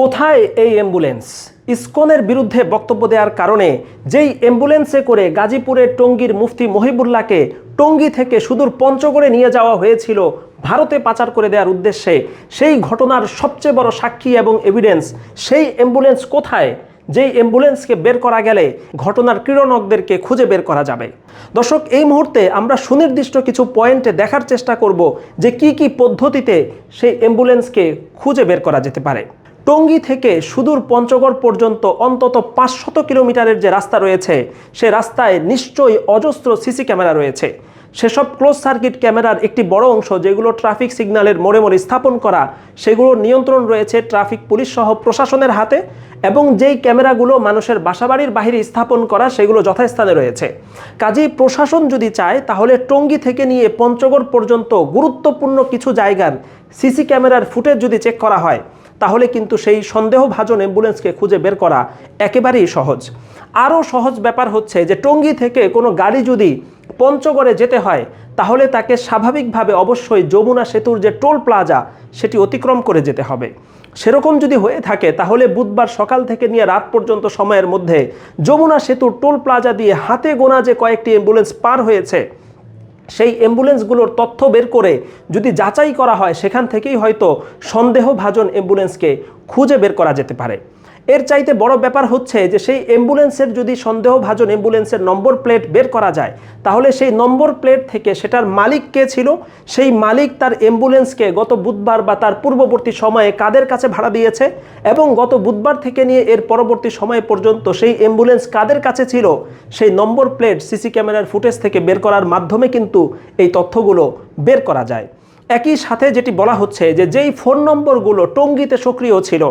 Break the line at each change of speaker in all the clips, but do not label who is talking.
কোথায় এই অ্যাম্বুলেন্স ইসকনের বিরুদ্ধে বক্তব্য দেওয়ার কারণে যেই অ্যাম্বুলেন্সে করে গাজীপুরের টঙ্গীর মুফতি মহিবুল্লাহকে টঙ্গী থেকে সুদূর পঞ্চগড়ে নিয়ে যাওয়া হয়েছিল, ভারতে পাচার করে দেওয়ার উদ্দেশ্যে, সেই ঘটনার সবচেয়ে বড় সাক্ষী এবং এভিডেন্স সেই অ্যাম্বুলেন্স কোথায়? যেই অ্যাম্বুলেন্সকে বের করা গেলে ঘটনার ক্রীড়নকদেরকে খুঁজে বের করা যাবে। দর্শক, এই মুহূর্তে আমরা সুনির্দিষ্ট কিছু পয়েন্টে দেখার চেষ্টা করব যে কি কি পদ্ধতিতে সেই অ্যাম্বুলেন্সকে খুঁজে বের করা যেতে পারে। টঙ্গী থেকে সুদূর পঞ্চগড় পর্যন্ত অন্তত পাঁচশত কিলোমিটারের যে রাস্তা রয়েছে, সে রাস্তায় নিশ্চয়ই অজস্র সিসি ক্যামেরা রয়েছে। সেসব ক্লোজ সার্কিট ক্যামেরার একটি বড় অংশ, যেগুলো ট্রাফিক সিগন্যালের মোড়ে মোড়ে স্থাপন করা, সেগুলোর নিয়ন্ত্রণ রয়েছে ট্রাফিক পুলিশ সহ প্রশাসনের হাতে এবং যেই ক্যামেরাগুলো মানুষের বাসাবাড়ির বাহিরে স্থাপন করা, সেগুলো যথাস্থানে রয়েছে। কাজেই প্রশাসন যদি চায়, তাহলে টঙ্গী থেকে নিয়ে পঞ্চগড় পর্যন্ত গুরুত্বপূর্ণ কিছু জায়গার সিসি ক্যামেরার ফুটেজ যদি চেক করা হয় তাহলে কিন্তু সেই সন্দেহভাজন অ্যাম্বুলেন্সকে খুঁজে বের করা একেবারেই সহজ। আরও সহজ ব্যাপার হচ্ছে যে টঙ্গী থেকে কোনো গাড়ি যদি পঞ্চগড়ে যেতে হয়, তাহলে তাকে স্বাভাবিকভাবে অবশ্যই যমুনা সেতুর যে টোল প্লাজা, সেটি অতিক্রম করে যেতে হবে। সেরকম যদি হয়ে থাকে, তাহলে বুধবার সকাল থেকে নিয়ে রাত পর্যন্ত সময়ের মধ্যে যমুনা সেতুর টোল প্লাজা দিয়ে হাতে গোনা যে কয়েকটি অ্যাম্বুলেন্স পার হয়েছে সেই অ্যাম্বুলেন্সগুলোর তথ্য বের করে যদি যাচাই করা হয়, সেখান থেকেই হয়তো সন্দেহভাজন অ্যাম্বুলেন্সকে খুঁজে বের করা যেতে পারে। এর চাইতে বড় ব্যাপার হচ্ছে যে সেই অ্যাম্বুলেন্সের যদি সন্দেহভাজন অ্যাম্বুলেন্সের নম্বর প্লেট বের করা যায়, তাহলে সেই নম্বর প্লেট থেকে সেটার মালিক কে ছিল? সেই মালিক তার অ্যাম্বুলেন্সকে গত বুধবার বা তার পূর্ববর্তী সময়ে কাদের কাছে ভাড়া দিয়েছে? এবং গত বুধবার থেকে নিয়ে এর পরবর্তী সময় পর্যন্ত সেই অ্যাম্বুলেন্স কাদের কাছে ছিল? সেই নম্বর প্লেট সিসি ক্যামেরার ফুটেজ থেকে বের করার মাধ্যমে কিন্তু এই তথ্যগুলো বের করা যায়। একই সাথে যেটি বলা হচ্ছে যে যেই ফোন নম্বরগুলো টঙ্গিতে সক্রিয় ছিল,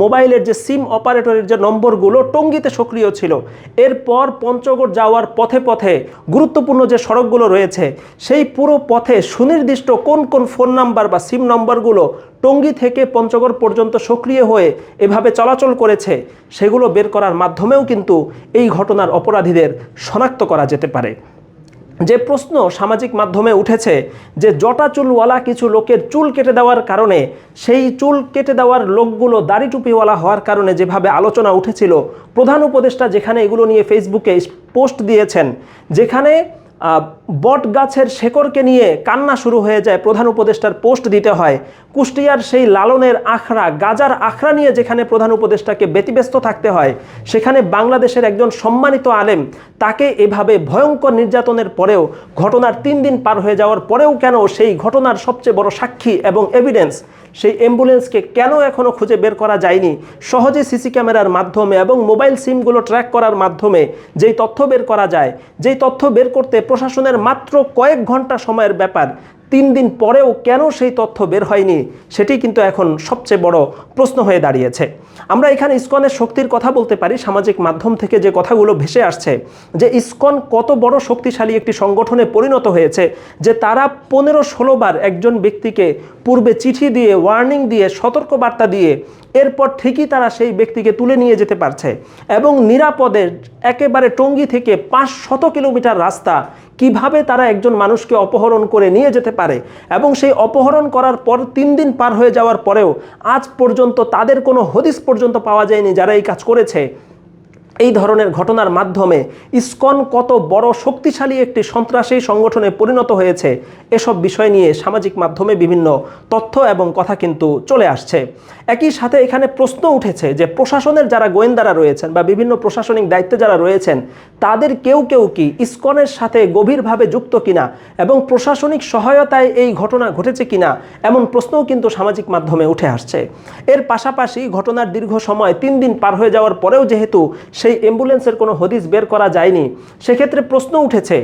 মোবাইলের যে সিম অপারেটরের যে নম্বরগুলো টঙ্গিতে সক্রিয় ছিল, এরপর পঞ্চগড় যাওয়ার পথে পথে গুরুত্বপূর্ণ যে সড়কগুলো রয়েছে, সেই পুরো পথে সুনির্দিষ্ট কোন কোন ফোন নাম্বার বা সিম নম্বরগুলো টঙ্গী থেকে পঞ্চগড় পর্যন্ত সক্রিয় হয়ে এভাবে চলাচল করেছে, সেগুলো বের করার মাধ্যমেও কিন্তু এই ঘটনার অপরাধীদের শনাক্ত করা যেতে পারে। যে প্রশ্ন সামাজিক মাধ্যমে উঠেছে যে জটা চুলওয়ালা কিছু লোকের চুল কেটে দেওয়ার কারণে, সেই চুল কেটে দেওয়ার লোকগুলো দাড়ি টুপিওয়ালা হওয়ার কারণে যেভাবে আলোচনা উঠেছিল, প্রধান উপদেষ্টা যেখানে এগুলো নিয়ে ফেসবুকে পোস্ট দিয়েছেন, যেখানে বট গাছের শেকড়কে নিয়ে কান্না শুরু হয়ে যায়, প্রধান উপদেষ্টার পোস্ট দিতে হয়। কুষ্টিয়ার সেই লালনের আখড়া, গাজার আখড়া নিয়ে যেখানে প্রধান উপদেষ্টাকে ব্যতিব্যস্ত থাকতে হয়, সেখানে বাংলাদেশের একজন সম্মানিত আলেম তাকে এভাবে ভয়ঙ্কর নির্যাতনের পরেও ঘটনার তিন দিন পার হয়ে যাওয়ার পরেও কেন সেই ঘটনার সবচেয়ে বড় সাক্ষী এবং এভিডেন্স সেই অ্যাম্বুলেন্সকে কেন এখনও খুঁজে বের করা যায়নি? সহজে সিসি ক্যামেরার মাধ্যমে এবং মোবাইল সিমগুলো ট্র্যাক করার মাধ্যমে যেই তথ্য বের করা যায়, যেই তথ্য বের করতে প্রশাসনের মাত্র কয়েক ঘণ্টা সময়ের ব্যাপার তিন দিন পরেও কেন সেই তথ্য বের হয়নি, সেটি কিন্তু এখন সবচেয়ে বড় প্রশ্ন হয়ে দাঁড়িয়েছে। আমরা এখানে ইসকনের শক্তির কথা বলতে পারি, সামাজিক মাধ্যম থেকে যে কথাগুলো ভেসে আসছে, যে ইসকন কত বড় শক্তিশালী একটি সংগঠনে পরিণত হয়েছে, যে তারা পনেরো ষোলোবার একজন ব্যক্তিকে পূর্বে চিঠি দিয়ে ওয়ার্নিং দিয়ে, সতর্কবার্তা দিয়ে, এরপর ঠিকই তারা সেই ব্যক্তিকে তুলে নিয়ে যেতে পারছে। এবং নিরাপদে একেবারে টঙ্গি থেকে পাঁচ শত কিলোমিটার রাস্তা কীভাবে তারা একজন মানুষকে অপহরণ করে নিয়ে যেতে পারে এবং সেই অপহরণ করার পর তিন দিন পার হয়ে যাওয়ার পরেও আজ পর্যন্ত তাদের কোনো হদিস পর্যন্ত পাওয়া যায়নি যারা এই কাজ করেছে। এই ধরনের ঘটনার মাধ্যমে ইসকন কত বড় শক্তিশালী একটি সন্ত্রাসী সংগঠনে পরিণত হয়েছে, এসব বিষয় নিয়ে সামাজিক মাধ্যমে বিভিন্ন তথ্য এবং কথা কিন্তু চলে আসছে। একই সাথে এখানে প্রশ্ন উঠেছে যে প্রশাসনের যারা গোয়েন্দারা রয়েছেন বা বিভিন্ন প্রশাসনিক দায়িত্বে যারা রয়েছেন, তাদের কেউ কেউ কি ইসকনের সাথে গভীরভাবে যুক্ত কিনা এবং প্রশাসনিক সহায়তায় এই ঘটনা ঘটেছে কিনা, এমন প্রশ্নও কিন্তু সামাজিক মাধ্যমে উঠে আসছে। এর পাশাপাশি ঘটনার দীর্ঘ সময় তিন দিন পার হয়ে যাওয়ার পরেও যেহেতু সেই অ্যাম্বুলেন্সের কোনো হদিস বের করা যায়নি। সেক্ষেত্রে প্রশ্ন উঠেছে,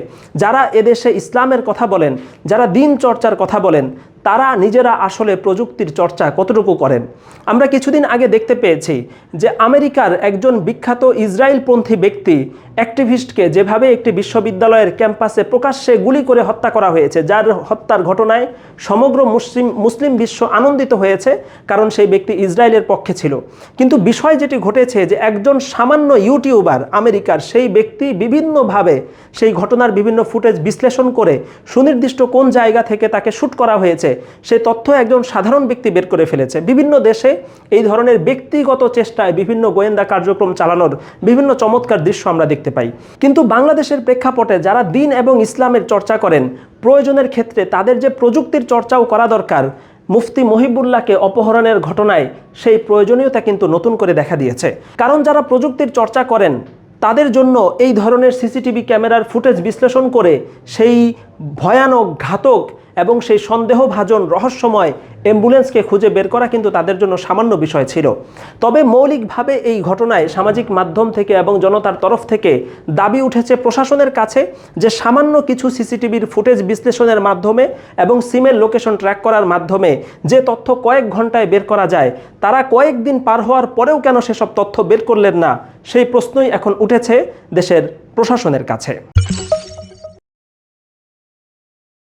যারা এদেশে ইসলামের কথা বলেন, যারা দিন চর্চার কথা বলেন তারা নিজেরা আসলে প্রযুক্তির চর্চা কতটুকু করেন? আমরা কিছুদিন আগে দেখতে পেয়েছি যে আমেরিকার একজন বিখ্যাত ইসরায়েলপন্থী ব্যক্তি অ্যাক্টিভিস্টকে যেভাবে একটি বিশ্ববিদ্যালয়ের ক্যাম্পাসে প্রকাশ্যে গুলি করে হত্যা করা হয়েছে, যার হত্যার ঘটনায় সমগ্র মুসলিম মুসলিম বিশ্ব আনন্দিত হয়েছে, কারণ সেই ব্যক্তি ইসরায়েলের পক্ষে ছিল। কিন্তু বিষয় যেটি ঘটেছে যে একজন সামান্য ইউটিউবার আমেরিকার সেই ব্যক্তি বিভিন্নভাবে সেই ঘটনার বিভিন্ন ফুটেজ বিশ্লেষণ করে সুনির্দিষ্ট কোন জায়গা থেকে তাকে শ্যুট করা হয়েছে সেই তথ্য একজন সাধারণ ব্যক্তি বের করে ফেলেছে। বিভিন্ন দেশে এই ধরনের ব্যক্তিগত চেষ্টায় বিভিন্ন গোয়েন্দা কার্যক্রম চালানোর বিভিন্ন চমৎকার দৃশ্য আমরা দেখতে পাই। কিন্তু বাংলাদেশের প্রেক্ষাপটে যারা দিন এবং ইসলামের চর্চা করেন, প্রয়োজনের ক্ষেত্রে তাদের যে প্রযুক্তির চর্চাও করা দরকার, মুফতি মহিবুল্লাহকে অপহরণের ঘটনায় সেই প্রয়োজনীয়তা কিন্তু নতুন করে দেখা দিয়েছে। কারণ যারা প্রযুক্তির চর্চা করেন, তাদের জন্য এই ধরনের সিসিটিভি ক্যামেরার ফুটেজ বিশ্লেষণ করে সেই ভয়ানক ঘাতক এবং সেই সন্দেহভাজন রহস্যময় অ্যাম্বুলেন্সকে খুঁজে বের করা কিন্তু তাদের জন্য সামান্য বিষয় ছিল। তবে মৌলিকভাবে এই ঘটনায় সামাজিক মাধ্যম থেকে এবং জনতার তরফ থেকে দাবি উঠেছে প্রশাসনের কাছে যে সামান্য কিছু সিসিটিভির ফুটেজ বিশ্লেষণের মাধ্যমে এবং সিমের লোকেশন ট্র্যাক করার মাধ্যমে যে তথ্য কয়েক ঘন্টায় বের করা যায়, তারা কয়েকদিন পার হওয়ার পরেও কেন সেসব তথ্য বের করলেন না? সেই প্রশ্নই এখন উঠেছে দেশের প্রশাসনের কাছে।